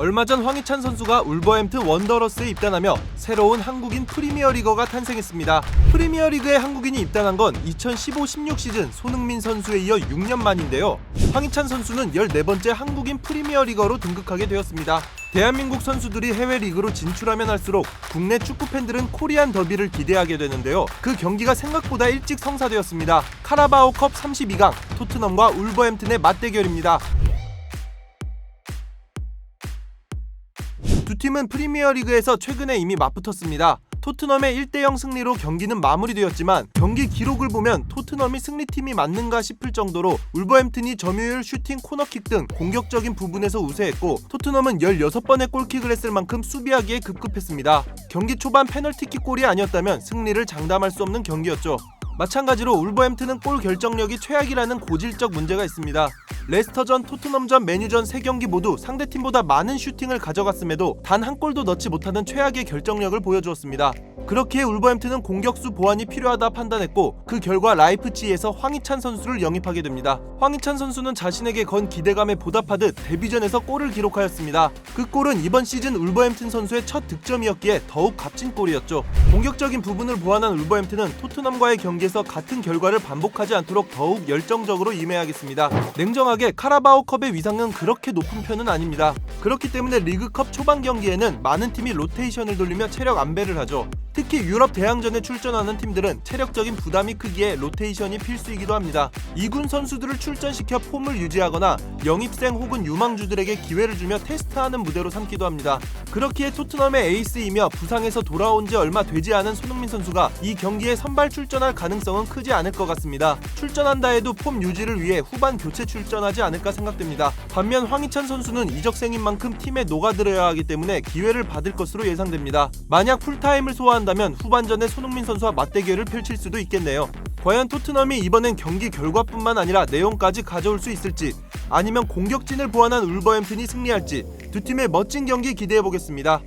얼마 전 황희찬 선수가 울버햄튼 원더러스에 입단하며 새로운 한국인 프리미어리거가 탄생했습니다. 프리미어리그에 한국인이 입단한 건 2015-16 시즌 손흥민 선수에 이어 6년 만인데요. 황희찬 선수는 14번째 한국인 프리미어리거로 등극하게 되었습니다. 대한민국 선수들이 해외 리그로 진출하면 할수록 국내 축구 팬들은 코리안 더비를 기대하게 되는데요. 그 경기가 생각보다 일찍 성사되었습니다. 카라바오컵 32강 토트넘과 울버햄튼의 맞대결입니다. 두 팀은 프리미어리그에서 최근에 이미 맞붙었습니다. 토트넘의 1대0 승리로 경기는 마무리되었지만 경기 기록을 보면 토트넘이 승리팀이 맞는가 싶을 정도로 울버햄튼이 점유율, 슈팅, 코너킥 등 공격적인 부분에서 우세했고 토트넘은 16번의 골킥을 했을 만큼 수비하기에 급급했습니다. 경기 초반 페널티킥 골이 아니었다면 승리를 장담할 수 없는 경기였죠. 마찬가지로 울버햄튼은 골 결정력이 최악이라는 고질적 문제가 있습니다. 레스터전, 토트넘전, 메뉴전 세 경기 모두 상대팀보다 많은 슈팅을 가져갔음에도 단 한 골도 넣지 못하는 최악의 결정력을 보여주었습니다. 그렇기에 울버햄튼은 공격수 보완이 필요하다 판단했고 그 결과 라이프치히에서 황희찬 선수를 영입하게 됩니다. 황희찬 선수는 자신에게 건 기대감에 보답하듯 데뷔전에서 골을 기록하였습니다. 그 골은 이번 시즌 울버햄튼 선수의 첫 득점이었기에 더욱 값진 골이었죠. 공격적인 부분을 보완한 울버햄튼은 토트넘과의 경기에서 같은 결과를 반복하지 않도록 더욱 열정적으로 임해야겠습니다. 냉정하게 카라바오컵의 위상은 그렇게 높은 편은 아닙니다. 그렇기 때문에 리그컵 초반 경기에는 많은 팀이 로테이션을 돌리며 체력 안배를 하죠. 특히 유럽 대항전에 출전하는 팀들은 체력적인 부담이 크기에 로테이션이 필수이기도 합니다. 2군 선수들을 출전시켜 폼을 유지하거나 영입생 혹은 유망주들에게 기회를 주며 테스트하는 무대로 삼기도 합니다. 그렇기에 토트넘의 에이스이며 부상에서 돌아온 지 얼마 되지 않은 손흥민 선수가 이 경기에 선발 출전할 가능성은 크지 않을 것 같습니다. 출전한다 해도 폼 유지를 위해 후반 교체 출전하지 않을까 생각됩니다. 반면 황희찬 선수는 이적생인 만큼 팀에 녹아들어야 하기 때문에 기회를 받을 것으로 예상됩니다. 만약 풀타임을 소화 한다면 후반전에 손흥민 선수와 맞대결을 펼칠 수도 있겠네요. 과연 토트넘이 이번엔 경기 결과뿐만 아니라 내용까지 가져올 수 있을지 아니면 공격진을 보완한 울버햄튼이 승리할지 두 팀의 멋진 경기 기대해 보겠습니다.